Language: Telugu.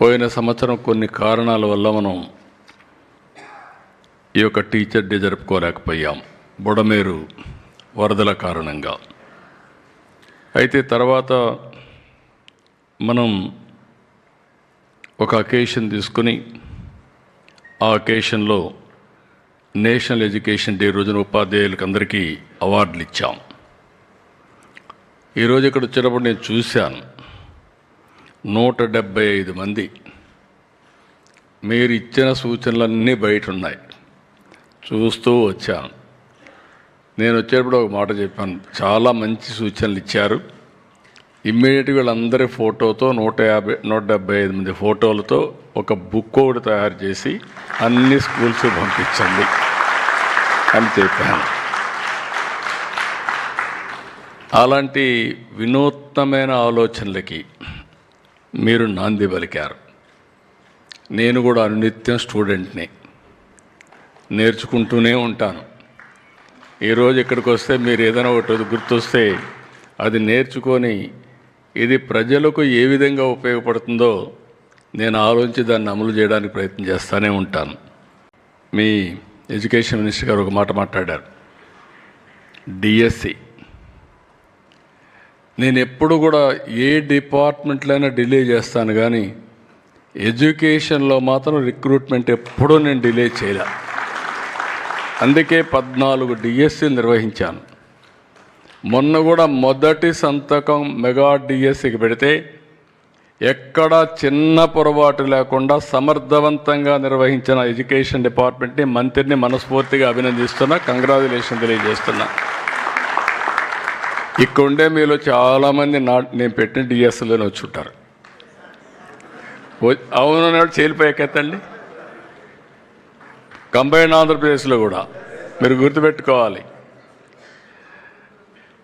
పోయిన సంవత్సరం కొన్ని కారణాల వల్ల మనం ఈ యొక్క టీచర్ డే జరుపుకోలేకపోయాం. బుడమేరు వరదల కారణంగా. అయితే తర్వాత మనం ఒక అకేషన్ తీసుకుని ఆ అకేషన్లో నేషనల్ ఎడ్యుకేషన్ డే రోజున ఉపాధ్యాయులకు అందరికీ అవార్డులు ఇచ్చాం. ఈరోజు ఇక్కడ వచ్చినప్పుడు నేను చూశాను. నూట డెబ్బై ఐదు మంది. మీరు ఇచ్చిన సూచనలన్నీ బయట ఉన్నాయి చూస్తూ వచ్చాను నేను వచ్చేటప్పుడు ఒక మాట చెప్పాను. చాలా మంచి సూచనలు ఇచ్చారు ఇమ్మీడియట్గా వీళ్ళందరి ఫోటోతో నూట యాభై నూట డెబ్బై ఐదు మంది ఫోటోలతో ఒక బుక్ ఒకటి తయారు చేసి అన్ని స్కూల్స్ పంపించండి అని చెప్పాను. అలాంటి వినూత్నమైన ఆలోచనలకి మీరు నాంది పలికారు. నేను కూడా అనునిత్యం స్టూడెంట్ని. నేర్చుకుంటూనే ఉంటాను. ఈరోజు ఇక్కడికి వస్తే మీరు ఏదైనా ఒకటి గుర్తొస్తే అది నేర్చుకొని ఇది ప్రజలకు ఏ విధంగా ఉపయోగపడుతుందో నేను ఆలోచించి దాన్ని అమలు చేయడానికి ప్రయత్నం చేస్తూనే ఉంటాను. మీ ఎడ్యుకేషన్ మినిస్టర్ గారు ఒక మాట మాట్లాడారు. డిఎస్సి. నేను ఎప్పుడు కూడా ఏ డిపార్ట్మెంట్లైనా డిలే చేస్తాను కానీ ఎడ్యుకేషన్లో మాత్రం రిక్రూట్మెంట్ ఎప్పుడూ నేను డిలే చేయలే. అందుకే పద్నాలుగు డిఎస్సీలు నిర్వహించాను. మొన్న కూడా మొదటి సంతకం మెగా డిఎస్సికి పెడితే ఎక్కడా చిన్న పొరపాటు లేకుండా సమర్థవంతంగా నిర్వహించిన ఎడ్యుకేషన్ డిపార్ట్మెంట్ని మంత్రిని మనస్ఫూర్తిగా అభినందిస్తున్నా కంగ్రాచులేషన్ తెలియజేస్తున్నా. ఇక్కడ ఉండే మీలో చాలామంది నా నేను పెట్టిన డిఎస్లోనే వచ్చి ఉంటారు అవునన్నాడు చేలిపోయాకెత్తండి కంబైన్ ఆంధ్రప్రదేశ్లో కూడా మీరు గుర్తుపెట్టుకోవాలి.